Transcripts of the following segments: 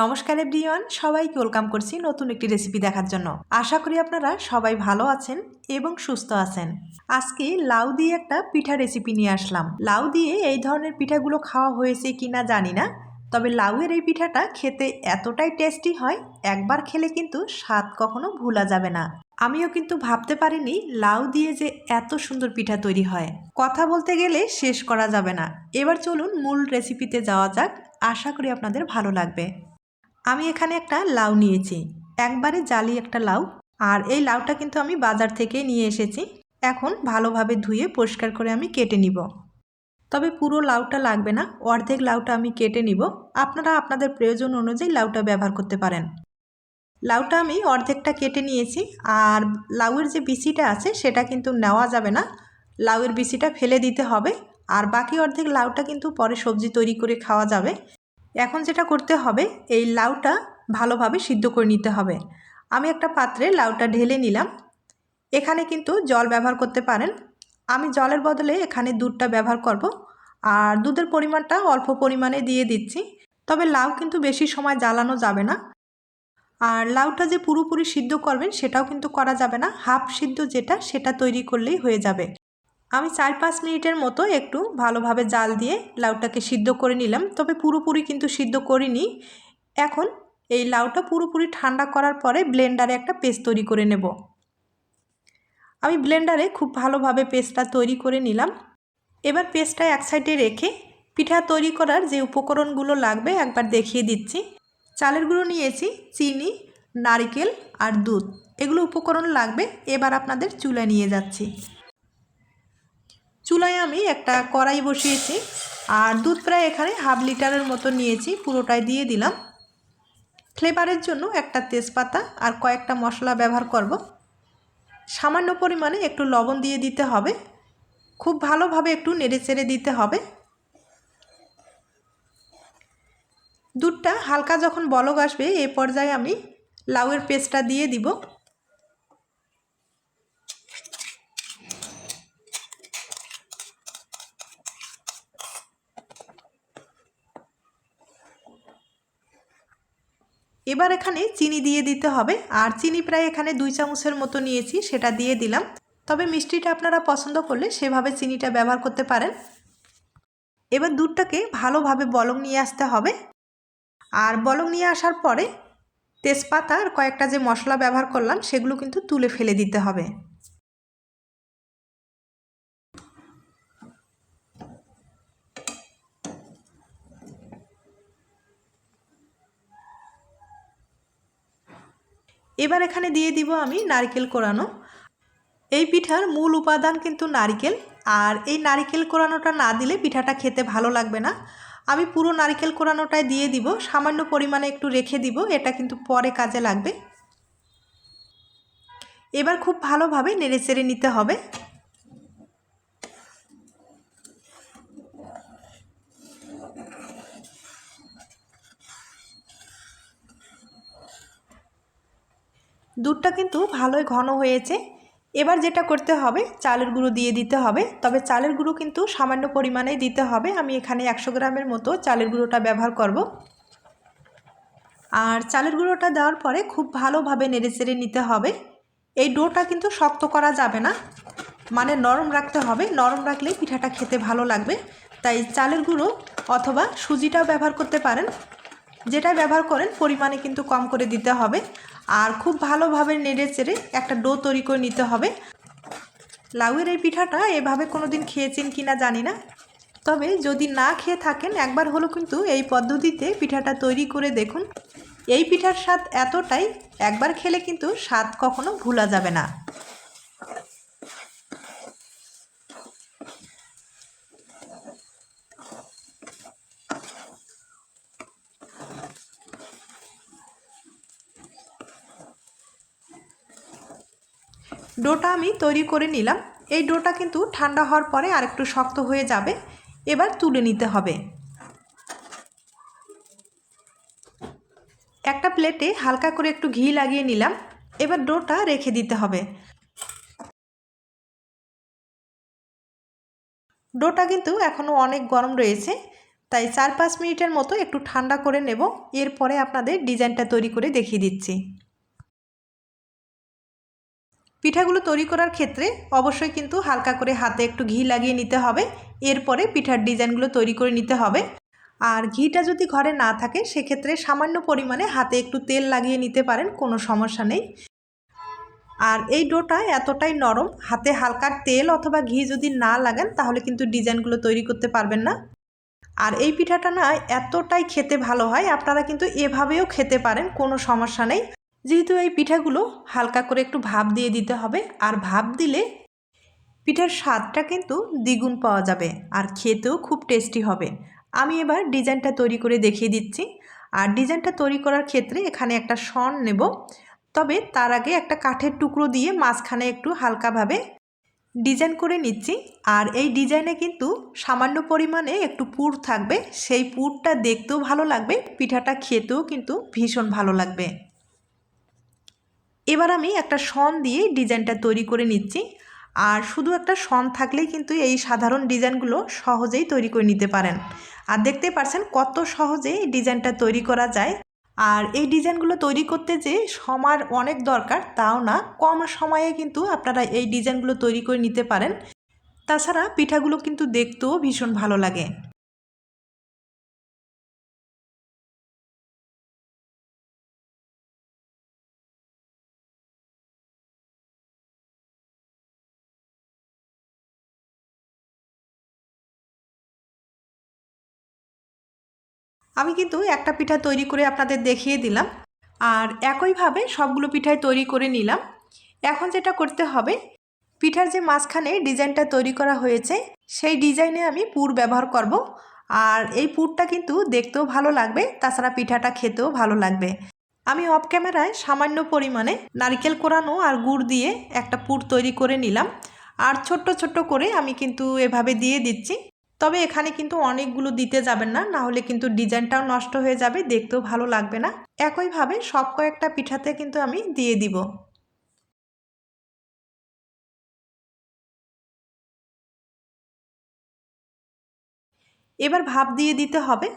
নমস্কার এভরিওয়ান, সবাইকে ওয়েলকাম করছি নতুন একটি রেসিপি দেখার জন্য। আশা করি আপনারা সবাই ভালো আছেন এবং সুস্থ আছেন। আজকে লাউ দিয়ে একটা পিঠা রেসিপি নিয়ে আসলাম। লাউ দিয়ে এই ধরনের পিঠাগুলো খাওয়া হয়েছে কি না জানি না, তবে লাউয়ের এই পিঠাটা খেতে এতটাই টেস্টি হয়, একবার খেলে কিন্তু স্বাদ কখনো ভোলা যাবে না। আমিও কিন্তু ভাবতে পারিনি লাউ দিয়ে যে এত সুন্দর পিঠা তৈরি হয়। কথা বলতে গেলে শেষ করা যাবে না। এবার চলুন মূল রেসিপিতে যাওয়া যাক। আশা করি আপনাদের ভালো লাগবে। আমি এখানে একটা লাউ নিয়েছি। একবারে জালি একটা লাউ। আর এই লাউটা কিন্তু আমি বাজার থেকে নিয়ে এসেছি। এখন ভালোভাবে ধুয়ে পরিষ্কার করে আমি কেটে নিব। তবে পুরো লাউটা লাগবে না। অর্ধেক লাউটা আমি কেটে নিব। আপনারা আপনাদের প্রয়োজন অনুযায়ী লাউটা ব্যবহার করতে পারেন। লাউটা আমি অর্ধেকটা কেটে নিয়েছি। আর লাউয়ের যে বিচিটা আছে, সেটা কিন্তু নেওয়া যাবে না। লাউয়ের বিচিটা ফেলে দিতে হবে। আর বাকি অর্ধেক লাউটা কিন্তু পরে সবজি তৈরি করে খাওয়া যাবে। এখন যেটা করতে হবে, এই লাউটা ভালোভাবে সিদ্ধ করে নিতে হবে। আমি একটা পাত্রে লাউটা ঢেলে নিলাম। এখানে কিন্তু জল ব্যবহার করতে পারেন। আমি জলের বদলে এখানে দুধটা ব্যবহার করব। আর দুধের পরিমাণটা অল্প পরিমাণে দিয়ে দিচ্ছি। তবে লাউ কিন্তু বেশি সময় জ্বালানো যাবে না। আর লাউটা যে পুরোপুরি সিদ্ধ করবেন, সেটাও কিন্তু করা যাবে না। হাফ সিদ্ধ যেটা, সেটা তৈরি করলেই হয়ে যাবে। আমি চার পাঁচ মিনিটের মতো একটু ভালোভাবে জাল দিয়ে লাউটাকে সিদ্ধ করে নিলাম, তবে পুরোপুরি কিন্তু সিদ্ধ করিনি। এখন এই লাউটা পুরোপুরি ঠান্ডা করার পরে ব্লেন্ডারে একটা পেস্ট তৈরি করে নেব। আমি ব্লেন্ডারে খুব ভালোভাবে পেস্টটা তৈরি করে নিলাম। এবার পেস্টটা এক সাইডে রেখে পিঠা তৈরি করার যে উপকরণগুলো লাগবে একবার দেখিয়ে দিচ্ছি। চালের গুঁড়ো নিয়েছি, চিনি, নারিকেল আর দুধ। এগুলো উপকরণ লাগবে, এবার আপনাদের চুলা নিয়ে যাচ্ছি। চুলায় আমি একটা কড়াই বসিয়েছি আর দুধ প্রায় এখানে হাফ লিটারের মতো নিয়েছি, পুরোটাই দিয়ে দিলাম। ফ্লেভারের জন্য একটা তেজপাতা আর কয়েকটা মশলা ব্যবহার করব। সামান্য পরিমাণে একটু লবণ দিয়ে দিতে হবে। খুব ভালোভাবে একটু নেড়ে চেড়ে দিতে হবে। দুধটা হালকা যখন বলক আসবে, এ পর্যায়ে আমি লাউয়ের পেস্টটা দিয়ে দিব। এবার এখানে চিনি দিয়ে দিতে হবে। আর চিনি প্রায় এখানে দুই চামচের মতো নিয়েছি, সেটা দিয়ে দিলাম। তবে মিষ্টিটা আপনারা পছন্দ করলে সেভাবে চিনিটা ব্যবহার করতে পারেন। এবার দুধটাকে ভালোভাবে বলং নিয়ে আসতে হবে। আর বলং নিয়ে আসার পরে তেজপাতা আর কয়েকটা যে মশলা ব্যবহার করলাম, সেগুলো কিন্তু তুলে ফেলে দিতে হবে। এবার এখানে দিয়ে দিব আমি নারকেল কোরানো। এই পিঠার মূল উপাদান কিন্তু নারকেল। আর এই নারকেল কোরানোটা না দিলে পিঠাটা খেতে ভালো লাগবে না। আমি পুরো নারকেল কোরানোটাই দিয়ে দিব। সামান্য পরিমাণে একটু রেখে দিব। এটা কিন্তু পরে কাজে লাগবে। এবার খুব ভালোভাবে নেড়ে চেড়ে নিতে হবে। দুধটা কিন্তু ভালোই ঘন হয়েছে। এবার যেটা করতে হবে, চালের গুঁড়ো দিয়ে দিতে হবে। তবে চালের গুঁড়ো কিন্তু সামান্য পরিমাণেই দিতে হবে। আমি এখানে একশো গ্রামের মতো চালের গুঁড়োটা ব্যবহার করব। আর চালের গুঁড়োটা দেওয়ার পরে খুব ভালোভাবে নেড়ে চেড়ে নিতে হবে। এই ডোটা কিন্তু শক্ত করা যাবে না। মানে নরম রাখতে হবে। নরম রাখলে পিঠাটা খেতে ভালো লাগবে। তাই চালের গুঁড়ো অথবা সুজিটাও ব্যবহার করতে পারেন। যেটা ব্যবহার করেন পরিমাণে কিন্তু কম করে দিতে হবে। আর খুব ভালোভাবে নেড়ে চেড়ে একটা ডো তৈরি করে নিতে হবে। লাউয়ের এই পিঠাটা এভাবে কোনো দিন খেয়েছেন কি না জানি না। তবে যদি না খেয়ে থাকেন, একবার হলো কিন্তু এই পদ্ধতিতে পিঠাটা তৈরি করে দেখুন। এই পিঠার স্বাদ এতটাই, একবার খেলে কিন্তু স্বাদ কখনো ভোলা যাবে না। ডোটা আমি তৈরি করে নিলাম। এই ডোটা কিন্তু ঠান্ডা হওয়ার পরে আরেকটু শক্ত হয়ে যাবে। এবার তুলে নিতে হবে। একটা প্লেটে হালকা করে একটু ঘি লাগিয়ে নিলাম। এবার ডোটা রেখে দিতে হবে। ডোটা কিন্তু এখনও অনেক গরম রয়েছে। তাই চার পাঁচ মিনিটের মতো একটু ঠান্ডা করে নেব। এরপরে আপনাদের ডিজাইনটা তৈরি করে দেখিয়ে দিচ্ছি। পিঠাগুলো তৈরি করার ক্ষেত্রে অবশ্যই কিন্তু হালকা করে হাতে একটু ঘি লাগিয়ে নিতে হবে। এরপরে পিঠার ডিজাইনগুলো তৈরি করে নিতে হবে। আর ঘিটা যদি ঘরে না থাকে, সেক্ষেত্রে সামান্য পরিমাণে হাতে একটু তেল লাগিয়ে নিতে পারেন, কোনো সমস্যা নেই। আর এই ডোটা এতটাই নরম, হাতে হালকা তেল অথবা ঘি যদি না লাগান, তাহলে কিন্তু ডিজাইনগুলো তৈরি করতে পারবেন না। আর এই পিঠাটা না এতটাই খেতে ভালো হয়, আপনারা কিন্তু এভাবেও খেতে পারেন, কোনো সমস্যা নেই। যেহেতু এই পিঠাগুলো হালকা করে একটু ভাপ দিয়ে দিতে হবে, আর ভাপ দিলে পিঠার স্বাদটা কিন্তু দ্বিগুণ পাওয়া যাবে আর খেতেও খুব টেস্টি হবে। আমি এবার ডিজাইনটা তৈরি করে দেখিয়ে দিচ্ছি। আর ডিজাইনটা তৈরি করার ক্ষেত্রে এখানে একটা শন নেব। তবে তার আগে একটা কাঠের টুকরো দিয়ে মাঝখানে একটু হালকাভাবে ডিজাইন করে নিচ্ছি। আর এই ডিজাইনে কিন্তু সামান্য পরিমাণে একটু পুর থাকবে। সেই পুরটা দেখতেও ভালো লাগবে, পিঠাটা খেতেও কিন্তু ভীষণ ভালো লাগবে। এবার আমি একটা শন দিয়ে ডিজাইনটা তৈরি করে নিচ্ছি। আর শুধু একটা শন থাকলেই কিন্তু এই সাধারণ ডিজাইনগুলো সহজেই তৈরি করে নিতে পারেন। আর দেখতে পারছেন কত সহজেই ডিজাইনটা তৈরি করা যায়। আর এই ডিজাইনগুলো তৈরি করতে যে সময়ের অনেক দরকার, তাও না, কম সময়ে কিন্তু আপনারা এই ডিজাইনগুলো তৈরি করে নিতে পারেন। তাছাড়া পিঠাগুলো কিন্তু দেখতেও ভীষণ ভালো লাগে। আমি কিন্তু একটা পিঠা তৈরি করে আপনাদের দেখিয়ে দিলাম। আর একইভাবে সবগুলো পিঠাই তৈরি করে নিলাম। এখন যেটা করতে হবে, পিঠার যে মাঝখানে ডিজাইনটা তৈরি করা হয়েছে, সেই ডিজাইনে আমি পুর ব্যবহার করব। আর এই পুরটা কিন্তু দেখতেও ভালো লাগবে, তাছাড়া পিঠাটা খেতেও ভালো লাগবে। আমি অফ ক্যামেরায় সামান্য পরিমাণে নারিকেল কোরানো আর গুড় দিয়ে একটা পুর তৈরি করে নিলাম। আর ছোট্ট ছোট্ট করে আমি কিন্তু এভাবে দিয়ে দিচ্ছি। তবে এখানে কিন্তু অনেকগুলো দিতে যাবেন না না হলে কিন্তু ডিজাইনটাও নষ্ট হয়ে যাবে, দেখতেও ভালো লাগবে না। একইভাবে সব কয়েকটা পিঠাতে কিন্তু আমি দিয়ে দিব। এবার ভাপ দিয়ে দিতে হবে।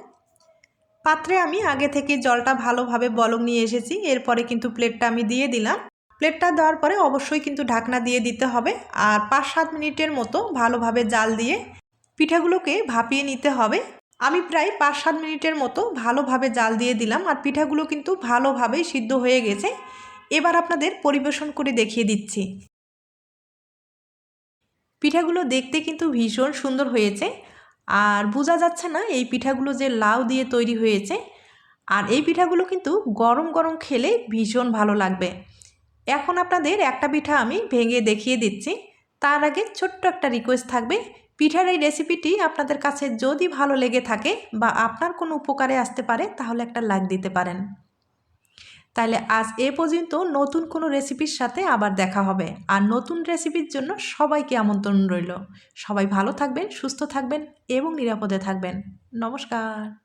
পাত্রে আমি আগে থেকে জলটা ভালোভাবে বলক নিয়ে এসেছি, এরপরে কিন্তু প্লেটটা আমি দিয়ে দিলাম। প্লেটটা দেওয়ার পরে অবশ্যই কিন্তু ঢাকনা দিয়ে দিতে হবে, আর পাঁচ সাত মিনিটের মতো ভালোভাবে জাল দিয়ে পিঠাগুলোকে ভাপিয়ে নিতে হবে। আমি প্রায় পাঁচ সাত মিনিটের মতো ভালোভাবে জাল দিয়ে দিলাম আর পিঠাগুলো কিন্তু ভালোভাবেই সিদ্ধ হয়ে গেছে। এবার আপনাদের পরিবেশন করে দেখিয়ে দিচ্ছি। পিঠাগুলো দেখতে কিন্তু ভীষণ সুন্দর হয়েছে। আর বোঝা যাচ্ছে না এই পিঠাগুলো যে লাউ দিয়ে তৈরি হয়েছে। আর এই পিঠাগুলো কিন্তু গরম গরম খেলে ভীষণ ভালো লাগবে। এখন আপনাদের একটা পিঠা আমি ভেঙে দেখিয়ে দিচ্ছি। তার আগে ছোট্ট একটা রিকোয়েস্ট থাকবে। পিঠার এই রেসিপিটি আপনাদের কাছে যদি ভালো লেগে থাকে বা আপনার কোনো উপকারে আসতে পারে, তাহলে একটা লাইক দিতে পারেন। তাহলে আজ এ পর্যন্ত নতুন কোনো রেসিপির সাথে আবার দেখা হবে। আর নতুন রেসিপির জন্য সবাইকে আমন্ত্রণ রইল। সবাই ভালো থাকবেন, সুস্থ থাকবেন এবং নিরাপদে থাকবেন। নমস্কার।